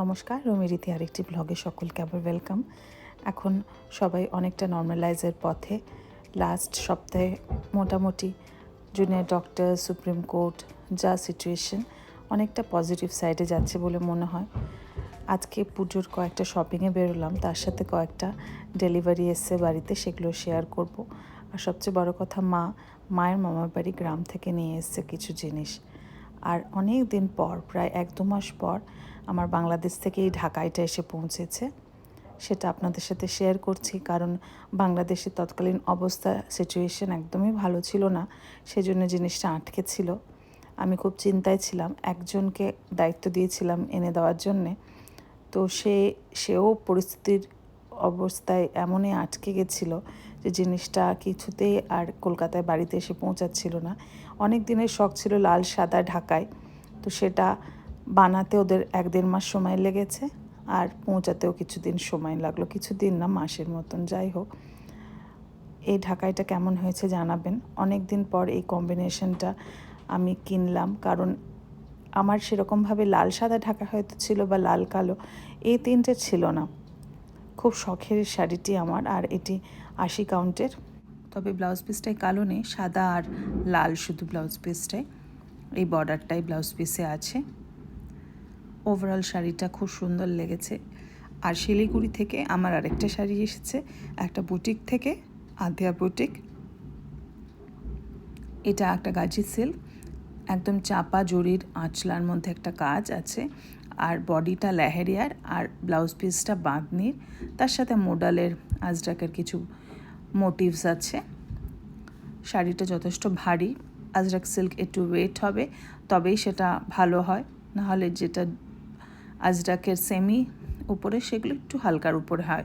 নমস্কার রুমিরীতি আরেকটি ব্লগে সকলকে আবার ওয়েলকাম এখন সবাই অনেকটা নর্মালাইজের পথে। লাস্ট সপ্তাহে মোটামুটি জুনিয়র ডক্টর সুপ্রিম কোর্ট, যা সিচুয়েশন অনেকটা পজিটিভ সাইডে যাচ্ছে বলে মনে হয়। আজকে পুজোর কয়েকটা শপিংয়ে বেরোলাম, তার সাথে কয়েকটা ডেলিভারি এসছে বাড়িতে, সেগুলো শেয়ার করব। আর সবচেয়ে বড় কথা, মা মায়ের মামার বাড়ি গ্রাম থেকে নিয়ে এসছে কিছু জিনিস। আর অনেক দিন পর, প্রায় এক দু মাস পর আমার বাংলাদেশ থেকে এই ঢাকাইটা এসে পৌঁছেছে। সেটা আপনাদের সাথে শেয়ার করছি, কারণ বাংলাদেশের তৎকালীন অবস্থা সিচুয়েশন একদমই ভালো ছিল না। সেজন্য জিনিসটা আটকে ছিল। আমি খুব চিন্তায় ছিলাম, একজনকে দায়িত্ব দিয়েছিলাম এনে দেওয়ার জন্যে। তো সে, সেও পরিস্থিতির অবস্থায় এমনই আটকে গেছিল যে জিনিসটা কিছুতেই আর কলকাতায় বাড়িতে এসে পৌঁছাচ্ছিল না। অনেক দিনের শখ ছিল লাল সাদা ঢাকায়। তো সেটা বানাতে ওদের এক দেড় মাস সময় লেগেছে আর পৌঁছাতেও কিছুদিন সময় লাগল, কিছুদিন না, মাসের মতন, যাই হোক। এই ঢাকাইটা কেমন হয়েছে জানাবেন। অনেক দিন পর এই কম্বিনেশনটা আমি কিনলাম, কারণ আমার সেরকমভাবে লাল সাদা ঢাকা হয়তো ছিল বা লাল কালো, এই তিনটে ছিল না। খুব শখের শাড়িটি আমার, আর এটি আশি কাউন্টের। তবে ব্লাউজ পিসটাই কালো নেই, সাদা আর লাল শুধু ব্লাউজ পিসটাই এই বর্ডারটাই ব্লাউজ পিসে আছে। ওভারঅল শাড়িটা খুব সুন্দর লেগেছে। আর শিলিগুড়ি থেকে আমার আরেকটা শাড়ি এসেছে, একটা বুটিক থেকে আধিয়া বুটিক এটা একটা গাজি সিল্ক একদম চাপা জরির আঁচলার মধ্যে একটা কাজ আছে। আর বডিটা লেহেরিয়ার, আর ব্লাউজ পিসটা বাঁধনির। তার সাথে মোডালের আজরাকের কিছু মোটিভস আছে। শাড়িটা যথেষ্ট ভারী, আজরাক সিল্ক একটু ওয়েট হবে, তবেই সেটা ভালো হয়। নাহলে যেটা আজরাকের সেমি উপরে, সেগুলো একটু হালকার উপরে হয়।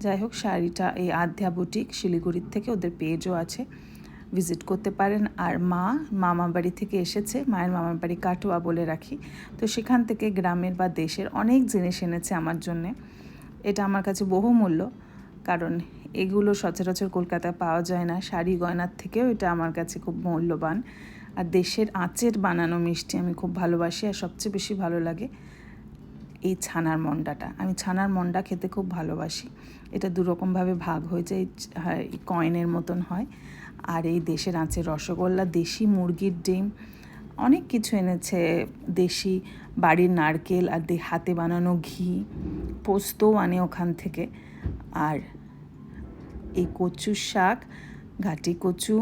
যাই হোক, শাড়িটা এই আধ্যা বুটিক শিলিগুড়ির থেকে ওদের পেজও আছে। ভিজিট করতে পারেন। আর মা মামা বাড়ি থেকে এসেছে, মায়ের মামার বাড়ি কাটোয়া বলে রাখি। তো সেখান থেকে গ্রামের বা দেশের অনেক জিনিস এনেছে আমার জন্যে। এটা আমার কাছে বহুমূল্য, কারণ এগুলো সচরাচর কলকাতায় পাওয়া যায় না। শাড়ি গয়নার থেকেও এটা আমার কাছে খুব মূল্যবান। আর দেশের আঁচের বানানো মিষ্টি আমি খুব ভালোবাসি আর সবচেয়ে বেশি ভালো লাগে। এই ছানার মন্ডাটা। আমি ছানার মন্ডা খেতে খুব ভালোবাসি। এটা দুরকমভাবে ভাগ হয়ে যায় এই কয়েনের মতন হয়। আর এই দেশের আঁচের রসগোল্লা, দেশি মুরগির ডিম, অনেক কিছু এনেছে দেশি বাড়ির নারকেল আর দে, হাতে বানানো ঘি, পোস্তও আনে ওখান থেকে। আর এই কচু শাক ঘাটি কচু,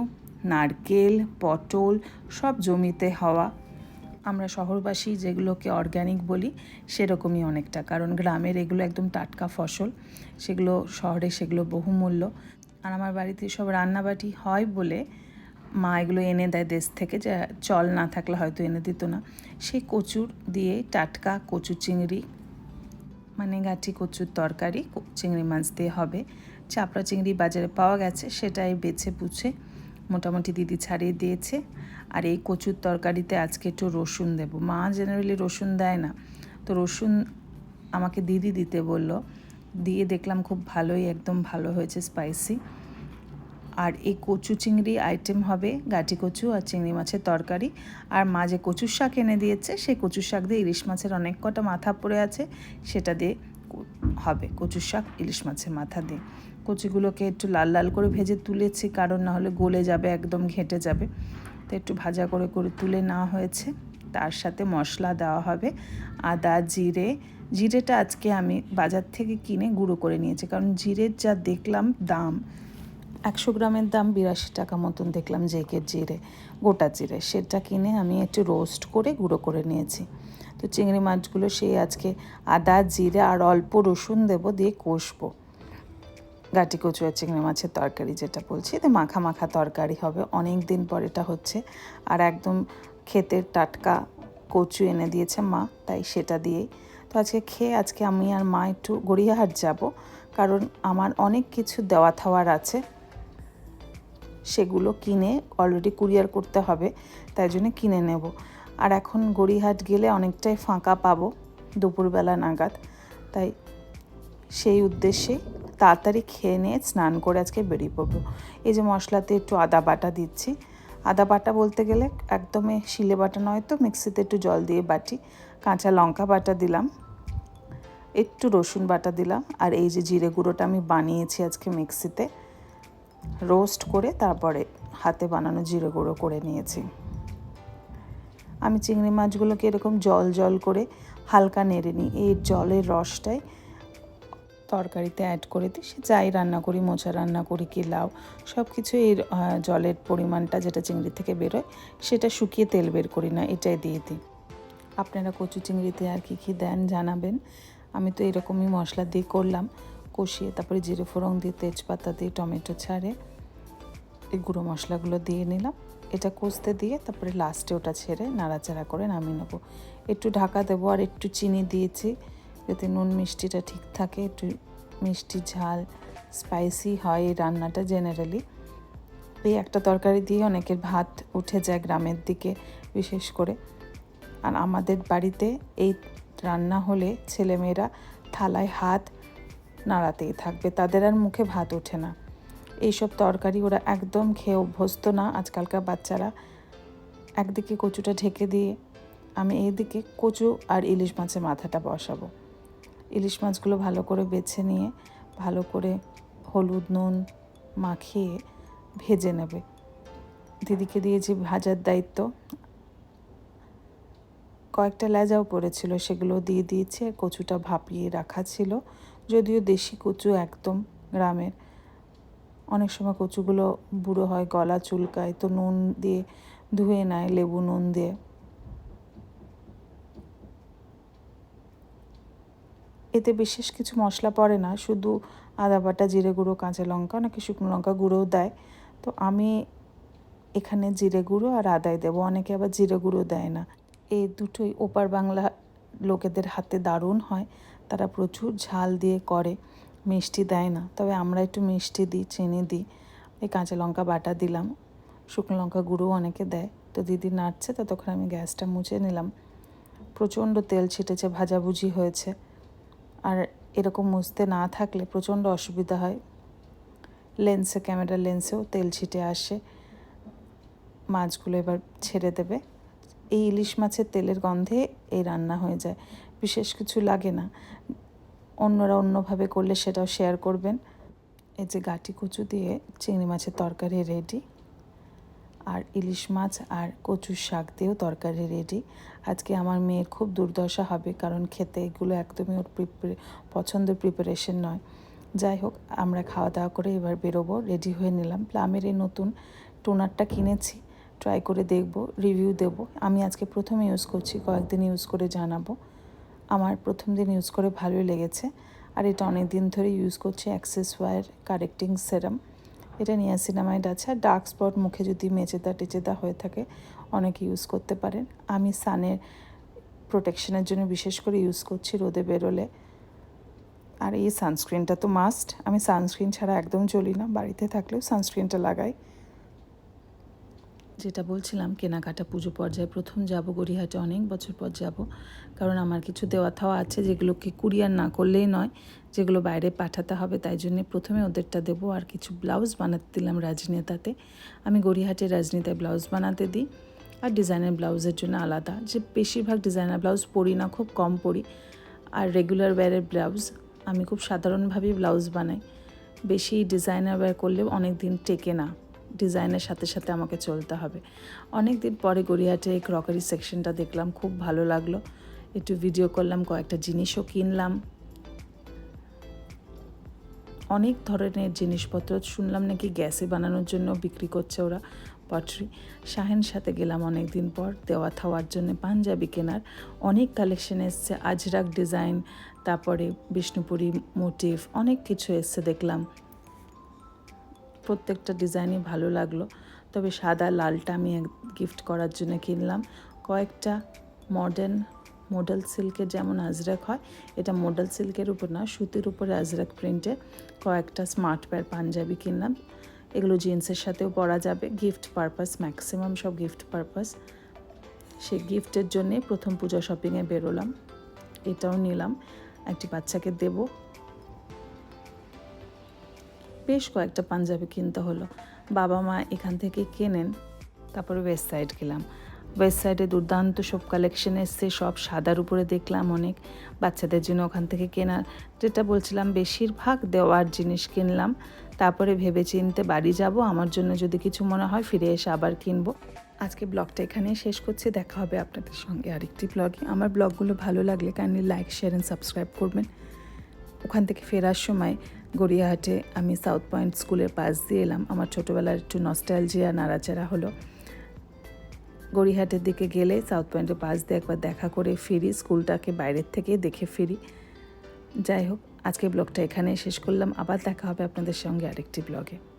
নারকেল, পটল সব জমিতে হওয়া আমরা শহরবাসী যেগুলোকে অর্গ্যানিক বলি, সেরকমই অনেকটা। কারণ গ্রামের এগুলো একদম টাটকা ফসল, সেগুলো শহরে সেগুলো বহুমূল্য। আর আমার বাড়িতে সব রান্নাবাটি হয় বলে মা এগুলো এনে দেয় দেশ থেকে, যে চল না থাকলে হয়তো এনে দিত না। সেই কচুর দিয়ে টাটকা কচু চিংড়ি মানে গাঠি কচুর তরকারি চিংড়ি মাছ দিয়ে হবে। চাপড়া চিংড়ি বাজারে পাওয়া গেছে, সেটাই বেছে পুছে মোটামুটি দিদি ছাড়িয়ে দিয়েছে। আর এই কচুর তরকারিতে আজকে একটু রসুন দেব। মা জেনারেলি রসুন দেয় না। তো রসুন আমাকে দিদি দিতে বলল। দিয়ে দেখলাম খুব ভালোই, একদম ভালো হয়েছে স্পাইসি আর এই কচু চিংড়ি আইটেম হবে গাটি কচু আর চিংড়ি মাছের তরকারি। আর মা যে কচুর শাক এনে দিয়েছে, সেই কচুর শাক দিয়ে ইলিশ মাছের অনেক কটা মাথা পড়ে আছে। সেটা দিয়ে হবে কচুর শাক, ইলিশ মাছের মাথা দিয়ে। কচুগুলোকে একটু লাল লাল করে ভেজে তুলেছি, কারণ না হলে গলে যাবে, একদম ঘেঁটে যাবে। তো একটু ভাজা করে করে তুলে নেওয়া হয়েছে। তার সাথে মশলা দেওয়া হবে আদা, জিরে। জিরেটা আজকে আমি বাজার থেকে কিনে গুঁড়ো করে নিয়েছি, কারণ জিরের যা দেখলাম দাম, একশো গ্রামের দাম বিরাশি টাকা মতন দেখলাম জেকের জিরে, গোটা জিরে। সেটা কিনে আমি একটু রোস্ট করে গুঁড়ো করে নিয়েছি। তো চিংড়ি মাছগুলো সেই আজকে আদা, জিরে আর অল্প রসুন দেবো দিয়ে কষবো। গাটি কচু আর চিংড়ি মাছের তরকারি যেটা বলছি তো মাখা মাখা তরকারি হবে। অনেক দিন পর এটা হচ্ছে। আর একদম ক্ষেতের টাটকা কচু এনে দিয়েছে মা, তাই সেটা দিয়েই। তো আজকে খেয়ে, আজকে আমি আর মা একটু গড়িয়াহাট যাব, কারণ আমার অনেক কিছু দেওয়া থাওয়ার আছে। সেগুলো কিনে অলরেডি কুরিয়ার করতে হবে, তাই জন্য কিনে নেব। আর এখন গড়িয়াহাট গেলে অনেকটাই ফাঁকা পাবো, দুপুরবেলা নাগাদ। তাই সেই উদ্দেশ্যে তাড়াতাড়ি খেয়ে নিয়ে স্নান করে আজকে বেরিয়ে পড়ব। এই যে মশলাতে একটু আদা বাটা দিচ্ছি। আদা বাটা বলতে গেলে একদমই শিলে বাটা নয় তো, মিক্সিতে একটু জল দিয়ে বাটি, কাঁচা লঙ্কা বাটা দিলাম, একটু রসুন বাটা দিলাম, আর এই যে জিরে গুঁড়োটা আমি বানিয়েছি আজকে মিক্সিতে, রোস্ট করে তারপরে হাতে বানানো জিরে গুঁড়ো করে নিয়েছি। আমি চিংড়ি মাছগুলোকে এরকম জল জল করে হালকা নেড়ে নিই, এই জলের রসটাই তরকারিতে অ্যাড করে দিই। সে যাই রান্না করি মোচা রান্না করি কি লাউ সব কিছু আহ, জলের পরিমাণটা যেটা চিংড়ি থেকে বেরোয় সেটা শুকিয়ে তেল বের করি না এটাই দিয়ে দিই। আপনারা কচু চিংড়িতে আর কি কি দেন জানাবেন। আমি তো এরকমই মশলা দিয়ে করলাম কষিয়ে তারপরে জিরে ফোড়ন দিয়ে তেজপাতা দিয়ে টমেটো ছাড়ে এই গুঁড়ো মশলাগুলো দিয়ে নিলাম। এটা কষতে দিয়ে তারপরে লাস্টে ওটা ছেড়ে নাড়াচাড়া করে নামিয়ে নেব। একটু ঢাকা দেবো আর একটু চিনি দিয়েছি। যাতে নুন মিষ্টিটা ঠিক থাকে, একটু মিষ্টি ঝাল স্পাইসি হয় এই রান্নাটা জেনারেলি এই একটা তরকারি দিয়ে অনেকের ভাত উঠে যায় গ্রামের দিকে বিশেষ করে। আর আমাদের বাড়িতে এই রান্না হলে ছেলেমেয়েরা থালায় হাত নাড়াতেই থাকবে, তাদের আর মুখে ভাত ওঠে না। এইসব তরকারি ওরা একদম খেয়ে অভ্যস্ত না, আজকালকার বাচ্চারা একদিকে কচুটা ঢেকে দিয়ে আমি এইদিকে কচু আর ইলিশ মাছের মাথাটা বসাবো। ইলিশ মাছগুলো ভালো করে বেছে নিয়ে ভালো করে হলুদ নুন মাখিয়ে ভেজে নেবে। দিদিকে দিয়েছি ভাজার দায়িত্ব। কয়েকটা লেজাও পড়েছিল, সেগুলো দিয়ে দিয়েছি কচুটা ভাপিয়ে রাখা ছিল। যদিও দেশি কচু একদম গ্রামের। অনেক সময় কচুগুলো বুড়ো হয়, গলা চুলকায়, তো নুন দিয়ে ধুয়ে নেয়, লেবু নুন দিয়ে। এতে বিশেষ কিছু মশলা পড়ে না, শুধু আদা বাটা, জিরে গুঁড়ো, কাঁচা লঙ্কা, নাকি শুকনো লঙ্কা গুঁড়োও দেয়। তো আমি এখানে জিরে গুঁড়ো আর আদায় দেবো, অনেকে আবার জিরে গুঁড়ো দেয় না। এই দুটোই ওপার বাংলা লোকেদের হাতে দারুণ হয়, তারা প্রচুর ঝাল দিয়ে করে, মিষ্টি দেয় না। তবে আমরা একটু মিষ্টি দিই, চিনি দিই। এই কাঁচা লঙ্কা বাটা দিলাম, শুকনো লঙ্কা গুঁড়োও অনেকে দেয়। তো দিদি নাড়ছে, ততক্ষণ আমি গ্যাসটা মুছে নিলাম। প্রচণ্ড তেল ছিটেছে, ভাজাভুজি হয়েছে। আর এরকম মুছতে না থাকলে প্রচণ্ড অসুবিধা হয়। লেন্সে ক্যামেরা লেন্সেও তেল ছিটে আসে। মাছগুলো এবার ছেড়ে দেবে। এই ইলিশ মাছের তেলের গন্ধে এই রান্না হয়ে যায়। বিশেষ কিছু লাগে না। অন্যরা অন্যভাবে করলে সেটাও শেয়ার করবেন। এই যে গাটি কুচু দিয়ে চিংড়ি মাছের তরকারি রেডি আর ইলিশ মাছ আর কচুর শাক দিয়েও তরকারি রেডি আজকে আমার মেয়ের খুব দুর্দশা হবে কারণ খেতে এগুলো একদমই ওর প্রিপারে পছন্দের প্রিপারেশন নয়। যাই হোক, আমরা খাওয়া দাওয়া করে এবার বেরোবো রেডি হয়ে নিলাম। প্লামের এই নতুন টোনারটা কিনেছি ট্রাই করে দেখব রিভিউ দেব। আমি আজকে প্রথম ইউজ করছি, কয়েকদিন ইউজ করে জানাব। আমার প্রথম দিন ইউজ করে ভালোই লেগেছে। আর এটা অনেক দিন ধরে ইউজ করছি অ্যাক্সেস ওয়ার কারেক্টিং সেরাম এটা নিয়াসিনামাইড আছে। আর ডার্ক স্পট মুখে যদি মেচেদা টেচেদা হয়ে থাকে, অনেকে ইউজ করতে পারেন। আমি সানের প্রোটেকশনের জন্য বিশেষ করে ইউজ করছি রোদে বেরোলে। আর এই সানস্ক্রিনটা তো মাস্ট আমি সানস্ক্রিন ছাড়া একদম চলি না। বাড়িতে থাকলেও সানস্ক্রিনটা লাগাই। যেটা বলছিলাম, কেনাকাটা, পুজো পর্যায়ে প্রথম যাব, গড়িয়াহাটে অনেক বছর পর যাব। কারণ আমার কিছু দেওয়া থাওয়া আছে যেগুলোকে কুরিয়ার না করলেই নয়, যেগুলো বাইরে পাঠাতে হবে, তাই জন্য প্রথমে ওদেরটা দেবো আর কিছু ব্লাউজ বানাতে দিলাম রাজনেতাতে। আমি গড়িয়াহাটে রাজনীতায় ব্লাউজ বানাতে দিই আর ডিজাইনার ব্লাউজের জন্য আলাদা। যে বেশিরভাগ ডিজাইনার ব্লাউজ পরি না, খুব কম পরি। আর রেগুলার ওয়্যারের ব্লাউজ আমি খুব সাধারণভাবেই ব্লাউজ বানাই। বেশি ডিজাইনার ওয়্যার করলেও অনেক দিন টেকে না। ডিজাইনের সাথে সাথে আমাকে চলতে হবে। অনেক দিন পরে গড়িয়াহাটে এই ক্রকারি সেকশনটা দেখলাম, খুব ভালো লাগল। একটু ভিডিও করলাম, কয়েকটা জিনিসও কিনলাম। অনেক ধরনের জিনিসপত্র শুনলাম নাকি গ্যাসে বানানোর জন্য বিক্রি করছে ওরা পটরি শাহেন সাথে গেলাম অনেক দিন পর, দেওয়া থাওয়ার জন্য পাঞ্জাবি কেনার। অনেক কালেকশন এসছে, আজরাক ডিজাইন তারপরে বিষ্ণুপুরি মোটিভ অনেক কিছু এসছে দেখলাম। প্রত্যেকটা ডিজাইনই ভালো লাগল। তবে সাদা লালটা আমি গিফট করার জন্য কিনলাম। কয়েকটা মডার্ন মডেল সিল্কের যেমন আজরাক হয়, এটা মডেল সিল্কের উপর না, সুতির উপরে আজরাক প্রিন্টের কয়েকটা স্মার্ট প্যার পাঞ্জাবি কিনলাম। এগুলো জিন্সের সাথেও পরা যাবে। গিফট পারপাস ম্যাক্সিমাম সব গিফট পারপাস সেই গিফটের জন্যে প্রথম পূজা শপিংয়ে বেরোলাম। এটাও নিলাম। একটি বাচ্চাকে দেবো। বেশ কয়েকটা পাঞ্জাবি কিনতে হলো। বাবা মা এখান থেকে কেনেন, তারপরে ওয়েস্ট সাইড গেলাম। ওয়েস্ট সাইডে দুর্দান্ত সব কালেকশন এসছে, সব সাদার উপরে দেখলাম অনেক। বাচ্চাদের জন্য ওখান থেকে কেনার যেটা বলছিলাম, বেশিরভাগ দেওয়ার জিনিস কিনলাম। তারপরে ভেবে চিনতে বাড়ি যাব, আমার জন্য যদি কিছু মনে হয় ফিরে এসে আবার কিনবো। আজকে ব্লগটা এখানেই শেষ করছি, দেখা হবে আপনাদের সঙ্গে আরেকটি ব্লগে। আমার ব্লগগুলো ভালো লাগলে kindly like share and subscribe করবেন। ওখান থেকে ফেরার সময় গড়িয়াহাটে আমি সাউথ পয়েন্ট স্কুলের পাশ দিয়ে এলাম। আমার ছোটোবেলার একটু নস্টালজিয়া নাড়াচাড়া হলো। গড়িয়াহাটের দিকে গেলে সাউথ পয়েন্টের পাশ দিয়ে একবার দেখা করে ফিরি, স্কুলটাকে বাইরের থেকে দেখে ফিরি। যাই হোক আজকে ব্লগটা এখানে শেষ করলাম। আবার দেখা হবে আপনাদের সঙ্গে আরেকটি ব্লগে।